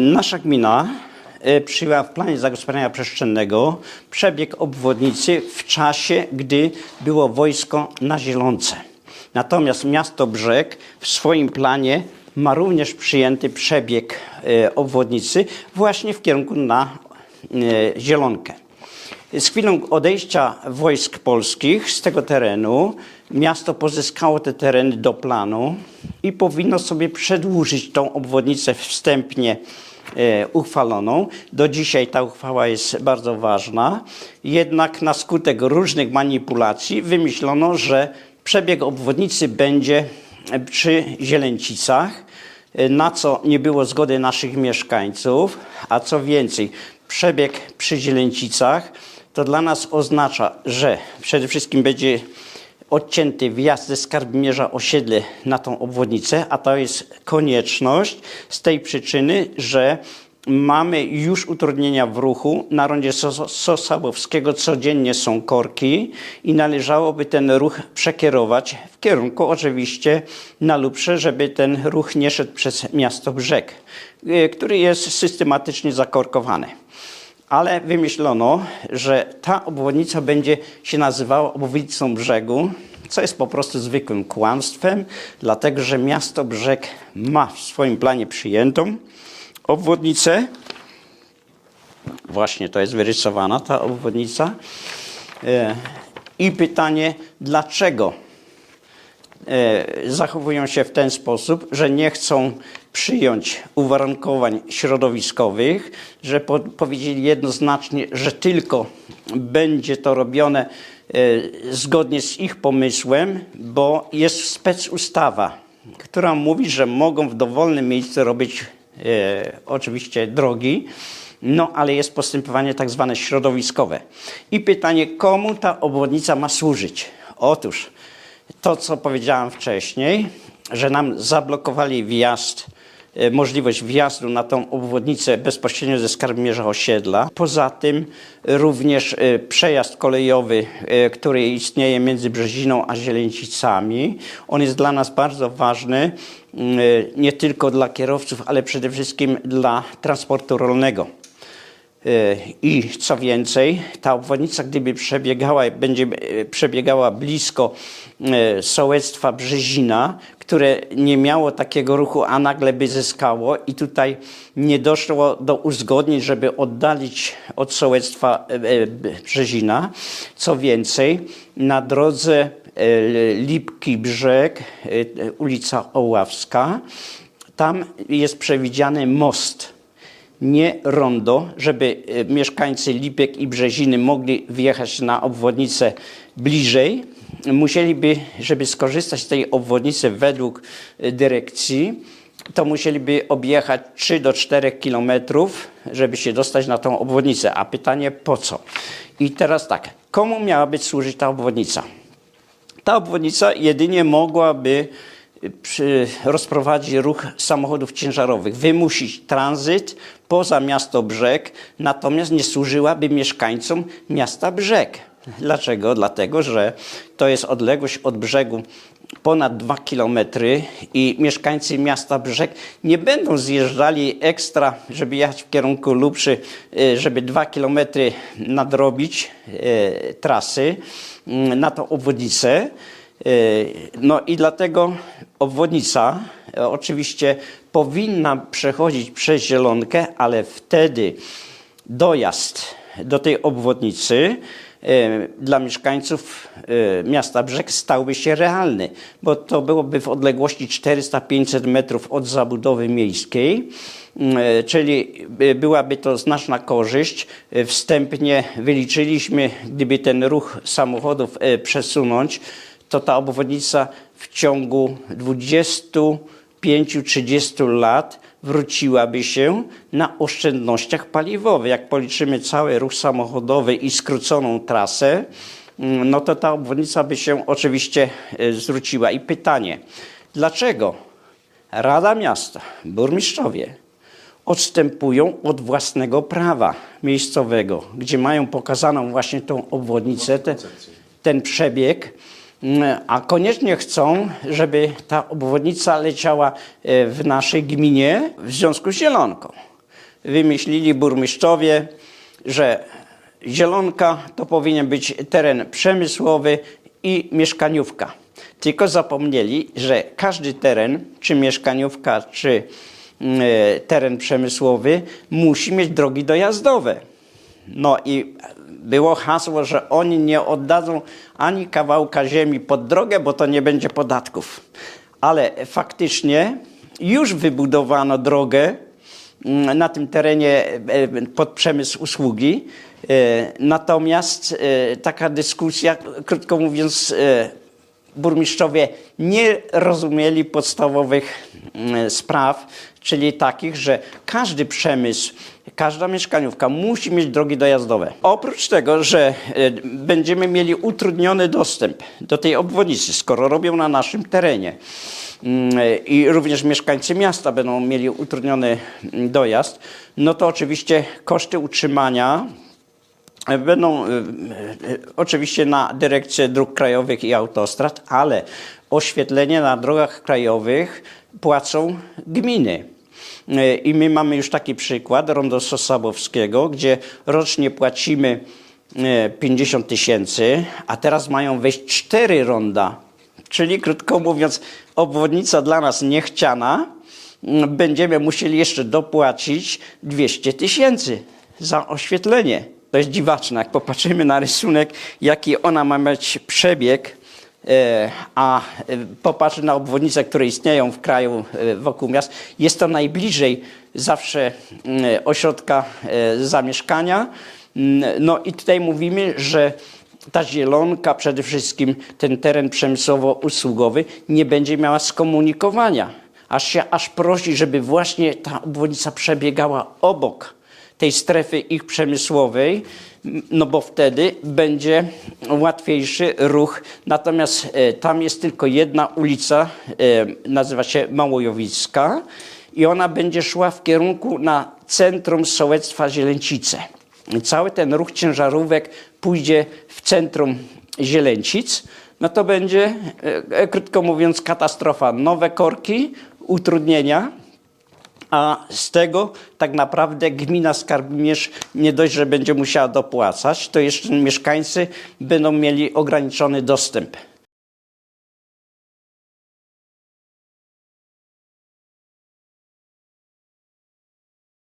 Nasza gmina e, przyjęła w planie zagospodarowania przestrzennego przebieg obwodnicy w czasie, gdy było wojsko na Zielonce. Natomiast miasto Brzeg w swoim planie ma również przyjęty przebieg e, obwodnicy właśnie w kierunku na e, Zielonkę. Z chwilą odejścia wojsk polskich z tego terenu miasto pozyskało te tereny do planu i powinno sobie przedłużyć tą obwodnicę wstępnie e, uchwaloną. Do dzisiaj ta uchwała jest bardzo ważna. Jednak na skutek różnych manipulacji wymyślono, że przebieg obwodnicy będzie przy Zielęcicach, e, na co nie było zgody naszych mieszkańców, a co więcej, przebieg przy Zielęcicach to dla nas oznacza, że przede wszystkim będzie odcięty wjazd ze Skarbimierza osiedle na tą obwodnicę, a to jest konieczność z tej przyczyny, że mamy już utrudnienia w ruchu. Na rondzie Sos- Sosabowskiego codziennie są korki i należałoby ten ruch przekierować w kierunku oczywiście na Luprze, żeby ten ruch nie szedł przez miasto Brzeg, y, który jest systematycznie zakorkowany ale wymyślono, że ta obwodnica będzie się nazywała obwodnicą brzegu, co jest po prostu zwykłym kłamstwem, dlatego że miasto Brzeg ma w swoim planie przyjętą obwodnicę. Właśnie to jest wyrysowana ta obwodnica. E, I pytanie, dlaczego zachowują się w ten sposób, że nie chcą przyjąć uwarunkowań środowiskowych, że po, powiedzieli jednoznacznie, że tylko będzie to robione e, zgodnie z ich pomysłem, bo jest specustawa, która mówi, że mogą w dowolnym miejscu robić e, oczywiście drogi, no ale jest postępowanie tak zwane środowiskowe. I pytanie, komu ta obwodnica ma służyć? Otóż to, co powiedziałem wcześniej, że nam zablokowali wjazd, e, możliwość wjazdu na tą obwodnicę bezpośrednio ze Skarbimierza osiedla. Poza tym również e, przejazd kolejowy, e, który istnieje między Brzeziną a Zieleńcicami. On jest dla nas bardzo ważny, nie tylko dla kierowców, ale przede wszystkim dla transportu rolnego. I co więcej, ta obwodnica, gdyby przebiegała, będzie e, przebiegała blisko e, sołectwa Brzezina, które nie miało takiego ruchu, a nagle by zyskało i tutaj nie doszło do uzgodnień, żeby oddalić od sołectwa e, Brzezina. Co więcej, na drodze Lipki Brzeg, ulica Oławska, tam jest przewidziany most nie rondo, żeby e, mieszkańcy Lipek i Brzeziny mogli wjechać na obwodnicę bliżej. Musieliby, żeby skorzystać z tej obwodnicy według e, dyrekcji, to musieliby objechać 3 do 4 kilometrów, żeby się dostać na tą obwodnicę. A pytanie po co? I teraz tak, komu miała być służyć ta obwodnica? Ta obwodnica jedynie mogłaby przy, ruch samochodów ciężarowych, wymusić tranzyt poza miasto Brzeg, natomiast nie służyłaby mieszkańcom miasta Brzeg. Dlaczego? Dlatego, że to jest odległość od brzegu ponad 2 kilometry i mieszkańcy miasta Brzeg nie będą zjeżdżali ekstra, żeby jechać w kierunku Lubrzy, e, żeby 2 kilometry nadrobić e, trasy mm, na tą obwodnicę. No i dlatego obwodnica e, oczywiście powinna przechodzić przez Zielonkę, ale wtedy dojazd do tej obwodnicy e, dla mieszkańców e, miasta Brzeg stałby się realny, bo to byłoby w odległości 400-500 metrów od zabudowy miejskiej, Mm, czyli by- byłaby to znaczna korzyść. Wstępnie wyliczyliśmy, gdyby ten ruch samochodów przesunąć, to ta obwodnica w ciągu 25-30 lat wróciłaby się na oszczędnościach paliwowych. Jak policzymy cały ruch samochodowy i skróconą trasę, mm, no to ta obwodnica by się oczywiście e, zwróciła. I pytanie, dlaczego Rada Miasta, burmistrzowie odstępują od własnego prawa miejscowego, gdzie mają pokazaną właśnie tą obwodnicę, te, ten przebieg, a koniecznie chcą, żeby ta obwodnica leciała e, w naszej gminie w związku z Zielonką. wymyślili burmistrzowie, że Zielonka to powinien być teren przemysłowy i mieszkaniówka. Tylko zapomnieli, że każdy teren, czy mieszkaniówka, czy mm, e, teren przemysłowy, musi mieć drogi dojazdowe. No i było hasło, że oni nie oddadzą ani kawałka ziemi pod drogę, bo to nie będzie podatków. Ale faktycznie już wybudowano drogę mm, na tym terenie e, pod przemysł usługi. E, Natomiast e, taka dyskusja, krótko mówiąc, burmistrzowie nie rozumieli podstawowych mm, spraw, czyli takich, że każdy przemysł, każda mieszkaniówka musi mieć drogi dojazdowe. Oprócz tego, że e, będziemy mieli utrudniony dostęp do tej obwodnicy, skoro robią na naszym terenie mm, e, i również mieszkańcy miasta będą mieli utrudniony mm, dojazd, no to oczywiście koszty utrzymania Będą y, y, oczywiście na dyrekcję dróg krajowych i autostrad, ale oświetlenie na drogach krajowych płacą gminy. I my mamy już taki przykład, rondo Sosabowskiego, gdzie rocznie płacimy y, 50 tysięcy, a teraz mają wejść cztery ronda. Czyli krótko mówiąc, obwodnica dla nas niechciana, będziemy musieli jeszcze dopłacić 200 tysięcy za oświetlenie. To jest dziwaczne, jak popatrzymy na rysunek, jaki ona ma mieć przebieg, e, a e, popatrz na obwodnice, które istnieją w kraju e, wokół miast, jest to najbliżej zawsze mm, ośrodka e, zamieszkania. Mm, No i tutaj mówimy, że ta zielonka, przede wszystkim ten teren przemysłowo-usługowy nie będzie miała skomunikowania. Aż się aż prosi, żeby właśnie ta obwodnica przebiegała obok tej strefy ich przemysłowej, no bo wtedy będzie łatwiejszy ruch. Natomiast e, tam jest tylko jedna ulica, e, nazywa się Małojowicka i ona będzie szła w kierunku na centrum sołectwa Zielęcice. Cały ten ruch ciężarówek pójdzie w centrum Zielęcic, no to będzie, e, krótko mówiąc, katastrofa. Nowe korki, utrudnienia, a z tego tak naprawdę gmina Skarbimierz nie dość, że będzie musiała dopłacać, to jeszcze mieszkańcy będą mieli ograniczony dostęp